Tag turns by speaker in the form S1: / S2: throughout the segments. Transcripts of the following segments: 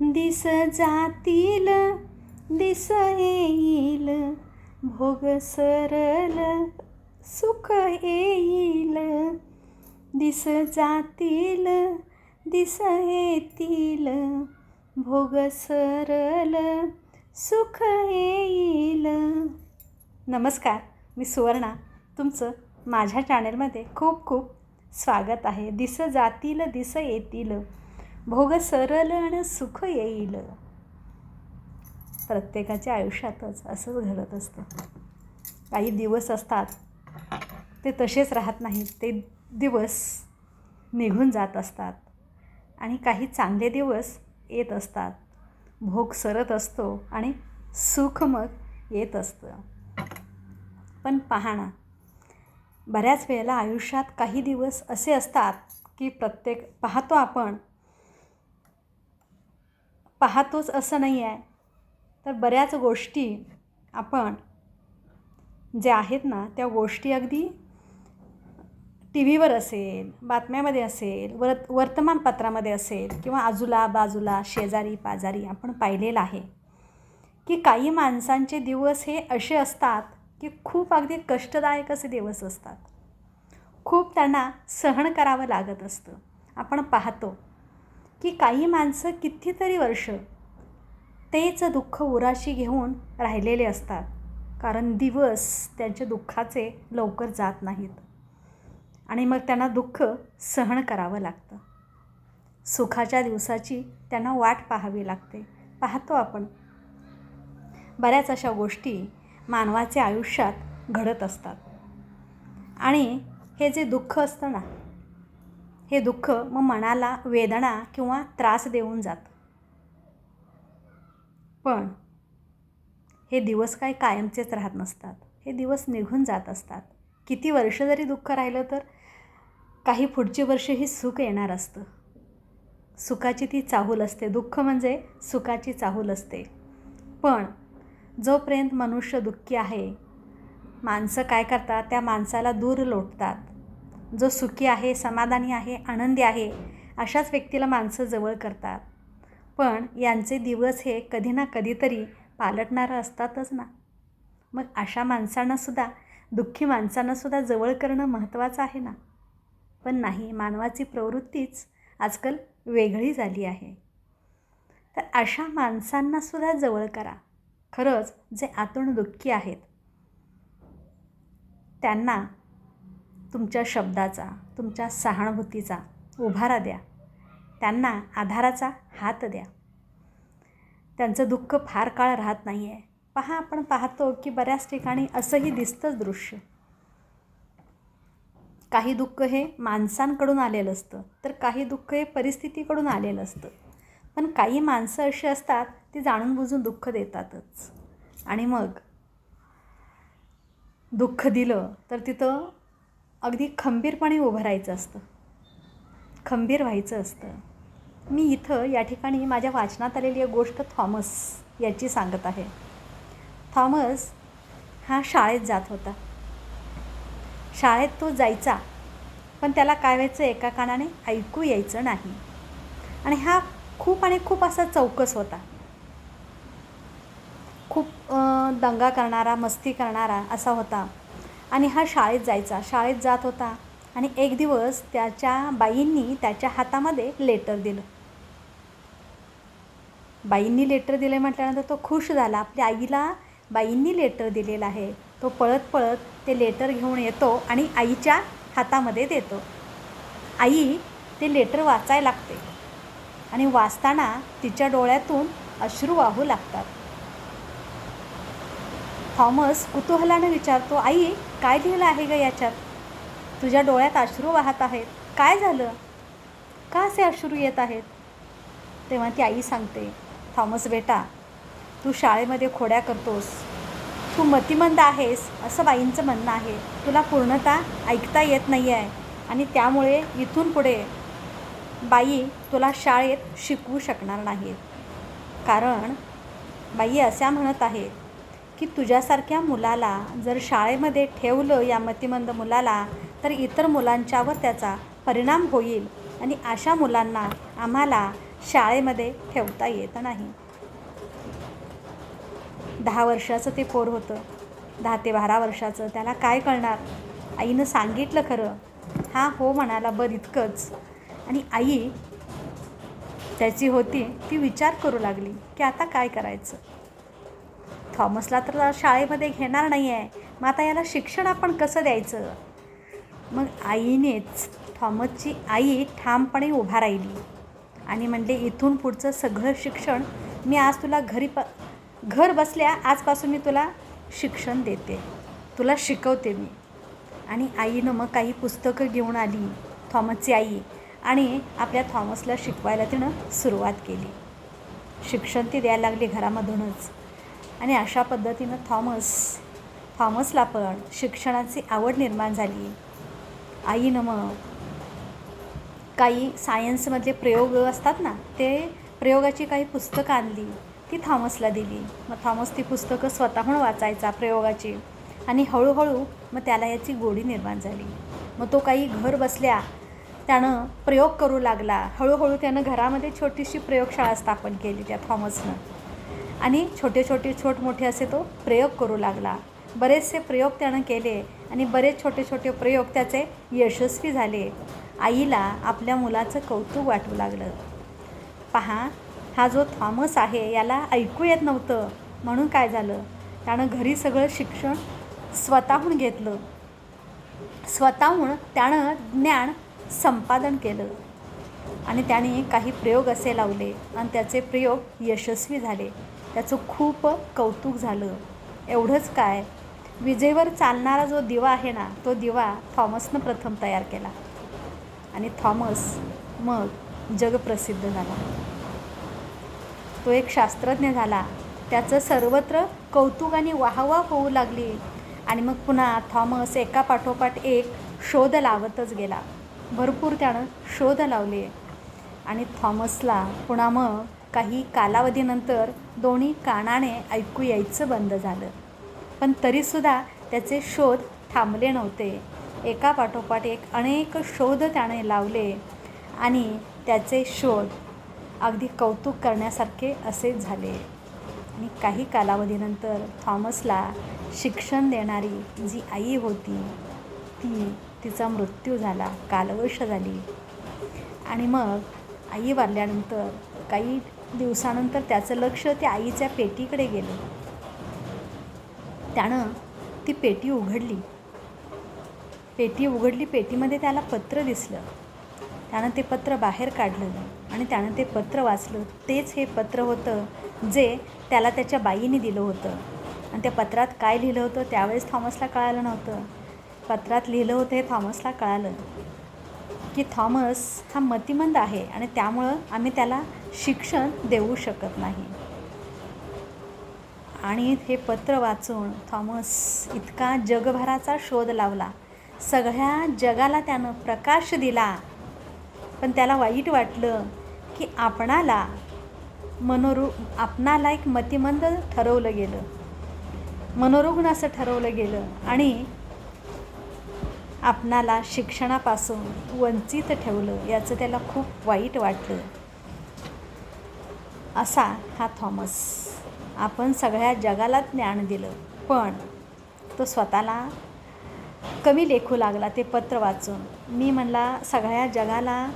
S1: दिस जातील दिस येईल भोग सरल सुख येईल. दिस जातील दिस येतील भोग सरल सुख येईल. नमस्कार मी सुवर्णा. तुमचं माझ्या चॅनेलमध्ये खूप खूप स्वागत आहे. दिस जातील दिस येतील. भोग सरल आणि सुख येईल. प्रत्येकाच्या आयुष्यातच असंच घडत असतं. काही दिवस असतात ते तसेच राहत नाहीत. ते दिवस निघून जात असतात आणि काही चांगले दिवस येत असतात. भोग सरत असतो आणि सुख मग येत असतं. पण पाहणा ना बऱ्याच वेळेला आयुष्यात काही दिवस असे असतात की प्रत्येक पाहतो आपण पाहतोच असं नाही आहे. तर बऱ्याच गोष्टी आपण ज्या आहेत ना त्या गोष्टी अगदी टी व्हीवर असेल बातम्यामध्ये असेल वर्त वर्तमानपत्रामध्ये असेल किंवा आजूला बाजूला शेजारी पाजारी आपण पाहिलेलं आहे की काही माणसांचे दिवस हे असे असतात की खूप अगदी कष्टदायक असे दिवस असतात. खूप त्यांना सहन करावं लागत असतं. आपण पाहतो. की काही माणसं कितीतरी वर्ष तेच दुःख उराशी घेऊन राहिलेले असतात. कारण दिवस त्यांच्या दुःखाचे लवकर जात नाहीत. आणि मग त्यांना दुःख सहन करावं लागतं. सुखाच्या दिवसाची त्यांना वाट पाहावी लागते. पाहतो आपण. बऱ्याच अशा गोष्टी मानवाच्या आयुष्यात घडत असतात. आणि हे जे दुःख असतं ना हे दुःख मग मनाला वेदना किंवा त्रास देऊन जातं. पण हे दिवस काय कायमचेच राहत नसतात. हे दिवस निघून जात असतात. किती वर्ष जरी दुःख राहिलं तर काही पुढची वर्ष ही सुख येणार असतं. सुखाची ती चाहूल असते. दुःख म्हणजे सुखाची चाहूल असते. पण जोपर्यंत मनुष्य दुःखी आहे माणसं काय करतात? त्या माणसाला दूर लोटतात. जो सुखी आहे समाधानी आहे आनंदी आहे अशाच व्यक्तीला माणसं जवळ करतात. पण यांचे दिवस हे कधी ना कधीतरी पालटणारं असतातच ना. मग अशा माणसांनासुद्धा दुःखी माणसांनासुद्धा जवळ करणं महत्त्वाचं आहे ना? पण नाही मानवाची प्रवृत्तीच आजकाल वेगळी झाली आहे. तर अशा माणसांनासुद्धा जवळ करा. खरंच जे आतून दुःखी आहेत त्यांना तुमच्या शब्दाचा तुमच्या सहानुभूतीचा उभारा द्या. त्यांना आधाराचा हात द्या. त्यांचं दुःख फार काळ राहत नाही आहे पहा आपण पाहतो की बऱ्याच ठिकाणी असंही दिसतंच दृश्य. काही दुःख हे माणसांकडून आलेलं असतं तर काही दुःख हे परिस्थितीकडून आलेलं असतं. पण काही माणसं अशी असतात ती जाणून बुजून दुःख देतातच. आणि मग? दुःख दिलं तर तिथं अगदी खंबीरपणे उभं राहायचं असतं. खंबीर व्हायचं असतं. मी इथं या ठिकाणी माझ्या वाचनात आलेली एक गोष्ट थॉमस याची सांगत आहे. थॉमस हा शाळेत जात होता. शाळेत तो जायचा पण त्याला काय व्हायचं एका कानाने ऐकू यायचं नाही. आणि हा खूप आणि खूप असा चौकस होता. खूप दंगा करणारा मस्ती करणारा असा होता. आणि हा शाळेत जायचा. शाळेत जात होता आणि एक दिवस त्याच्या बाईंनी त्याच्या हातामध्ये लेटर दिलं. बाईंनी लेटर दिले म्हटल्यानंतर तो खुश झाला. आपल्या आईला बाईंनी लेटर दिलेलं आहे. तो पळत पळत ते लेटर घेऊन येतो आणि आईच्या हातामध्ये देतो. आई ते लेटर वाचायला लागते आणि वाचताना तिच्या डोळ्यातून अश्रू वाहू लागतात. थॉमस कुतूहलाने विचारतो आई काय लिहिलं आहे ग याच्यात? तुझ्या डोळ्यात अश्रू वाहत आहेत. काय झालं? का असे अश्रू येत आहेत? तेव्हा ती आई सांगते थॉमस बेटा तू शाळेमध्ये खोड्या करतोस. तू मतिमंद आहेस असं बाईंचं म्हणणं आहे. तुला पूर्णतः ऐकता येत नाही आहे आणि त्यामुळे इथून पुढे बाई तुला शाळेत शिकवू शकणार नाहीत कारण बाई अशा म्हणत आहेत की तुझ्यासारख्या मुलाला जर शाळेमध्ये ठेवलं या मतिमंद मुलाला तर इतर मुलांच्यावर त्याचा परिणाम होईल आणि अशा मुलांना आम्हाला शाळेमध्ये ठेवता येत नाही. दहा वर्षाचं ते पोर होतं. दहा ते बारा वर्षाचं. त्याला काय कळणार? आईनं सांगितलं खरं. हा हो म्हणाला बरं इतकंच. आणि आई त्याची होती ती विचार करू लागली की आता काय करायचं? थॉमसला तर शाळेमध्ये घेणार नाही आहे मग आता याला शिक्षण आपण कसं द्यायचं? मग आईनेच थॉमसची आई ठामपणे उभा राहिली आणि म्हणले इथून पुढचं सगळं शिक्षण मी आज तुला घरी प घर बसल्या आजपासून मी तुला शिक्षण देते. तुला शिकवते मी. आणि आईनं मग काही पुस्तकं घेऊन आली थॉमसची आई आणि आपल्या थॉमसला शिकवायला तिनं सुरुवात केली. शिक्षण ती द्यायला लागली घरामधूनच. आणि अशा पद्धतीनं थॉमस थॉमसला पण शिक्षणाची आवड निर्माण झाली. आईनं मग. काही सायन्समधले प्रयोग असतात ना ते प्रयोगाची काही पुस्तकं आणली ती थॉमसला दिली. मग थॉमस ती पुस्तकं स्वतःहून वाचायचा प्रयोगाची आणि हळूहळू मग त्याला याची गोडी निर्माण झाली. मग तो काही घर बसल्या त्यानं प्रयोग करू लागला. हळूहळू त्यानं घरामध्ये छोटीशी प्रयोगशाळा स्थापन केली त्या थॉमसनं. आणि छोटे छोटे छोट मोठे असे तो प्रयोग करू लागला. बरेचसे प्रयोग त्यानं केले आणि बरेच छोटे छोटे प्रयोग त्याचे यशस्वी झाले. आईला आपल्या मुलाचं कौतुक वाटू लागलं. पहा हा जो थॉमस आहे याला ऐकू येत नव्हतं. म्हणून काय झालं? त्यानं घरी सगळं शिक्षण स्वतःहून घेतलं. स्वतःहून त्यानं ज्ञान संपादन केलं. आणि त्याने काही प्रयोग असे लावले आणि त्याचे प्रयोग यशस्वी झाले. त्याचं खूप कौतुक झालं. एवढंच काय विजेवर चालणारा जो दिवा आहे ना तो दिवा थॉमसनं प्रथम तयार केला. आणि थॉमस मग जगप्रसिद्ध झाला. तो एक शास्त्रज्ञ झाला. त्याचं सर्वत्र कौतुक आणि वाहवा होऊ लागली आणि मग पुन्हा थॉमस एका पाठोपाठ एक शोध लावतच गेला. भरपूर त्यानं शोध लावले. आणि थॉमसला पुन्हा मग काही कालावधीनंतर दोन्ही कानाने ऐकू यायचं बंद झालं. पण तरीसुद्धा त्याचे शोध थांबले नव्हते. एका पाठोपाठ एक अनेक शोध त्याने लावले आणि त्याचे शोध अगदी कौतुक करण्यासारखे असेच झाले. आणि काही कालावधीनंतर थॉमसला शिक्षण देणारी जी आई होती ती तिचा मृत्यू झाला कालवश झाली. आणि मग आई वारल्यानंतर काही दिवसानंतर त्याचं लक्ष त्या आईच्या पेटीकडे गेलं. त्यानं ती पेटी उघडली. पेटी उघडली पेटीमध्ये त्याला पत्र दिसलं. त्यानं ते पत्र बाहेर काढलं आणि त्यानं ते पत्र वाचलं. तेच हे पत्र होतं जे त्याला त्याच्या बाईने दिलं होतं. आणि त्या पत्रात काय लिहिलं होतं त्यावेळेस थॉमसला कळालं नव्हतं. पत्रात लिहिलं होतं हे थॉमसला कळालं. की थॉमस हा मतिमंद आहे आणि त्यामुळं आम्ही त्याला शिक्षण देऊ शकत नाही. आणि हे पत्र वाचून थॉमस इतका जगभराचा शोध लावला. सगळ्या जगाला त्यानं प्रकाश दिला. पण त्याला वाईट वाटलं की आपणाला मनोरु आपणाला एक मतिमंद ठरवलं गेलं. मनोरुग्ण असं ठरवलं गेलं. आणि आपणाला शिक्षणापासून वंचित ठेवलं. याचं त्याला खूप वाईट वाटलं. असा हा थॉमस. आपण सगळ्या जगाला ज्ञान दिलं पण तो स्वतःला कमी लेखू लागला ते पत्र वाचून. मी म्हणला सगळ्या जगाला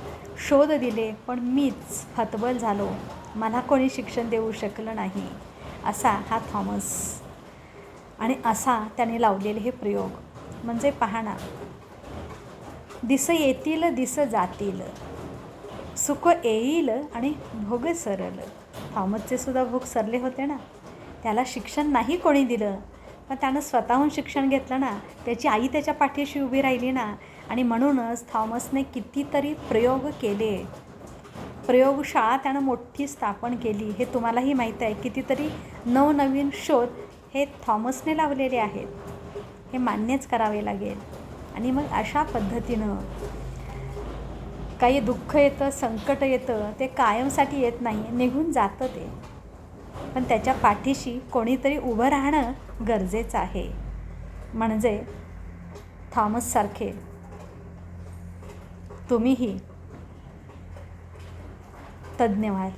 S1: शोध दिले पण मीच हतबल झालो. मला कोणी शिक्षण देऊ शकलं नाही. असा हा थॉमस. आणि असा त्याने लावलेले हे प्रयोग. म्हणजे पाहणा दिस येतील दिस जातील. सुख येईल आणि भोग सरल. थॉमसचे सुद्धा भूक सरले होते ना. त्याला शिक्षण नाही कोणी दिलं. पण त्यानं स्वतःहून शिक्षण घेतलं ना त्याची आई त्याच्या पाठीशी उभी राहिली ना आणि म्हणूनच थॉमसने कितीतरी प्रयोग केले. प्रयोगशाळा त्यानं मोठी स्थापन केली. हे तुम्हालाही माहीत आहे कितीतरी नवनवीन शोध हे थॉमसने लावलेले आहेत. हे मान्यच करावे लागेल. आणि मग अशा पद्धतीनं काही दुःख येतं संकट येतं ते कायमसाठी येत नाही निघून जातं ते. पण त्याच्या पाठीशी कोणीतरी उभं राहणं गरजेचं आहे. म्हणजे थॉमससारखे तुम्हीही. तज्ज्ञ व्हाल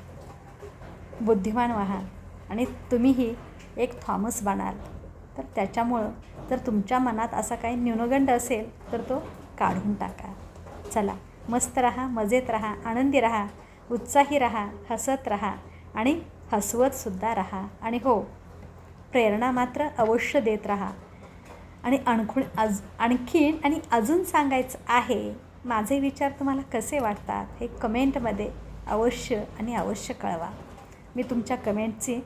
S1: बुद्धिमान व्हाल आणि तुम्हीही एक थॉमस बनाल. तर त्याच्यामुळं जर तुमच्या मनात असा काही न्यूनगंड असेल तर तो काढून टाका. चला. मस्त राहा मजेत राहा आनंदी राहा उत्साही राहा हसत राहा आणि हसवतसुद्धा राहा. आणि हो प्रेरणा मात्र अवश्य देत राहा. आणि आणखून अज आणखीन आणि अजून सांगायचं आहे माझे विचार तुम्हाला कसे वाटतात हे कमेंटमध्ये अवश्य आणि अवश्य कळवा. मी तुमच्या कमेंटची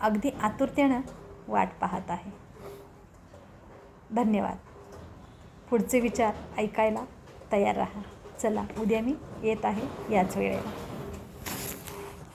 S1: अगदी आतुरतेनं वाट पाहत आहे. धन्यवाद. पुढचे विचार ऐकायला तयार राहा. चला उद्या मी येत आहे याच वेळेला.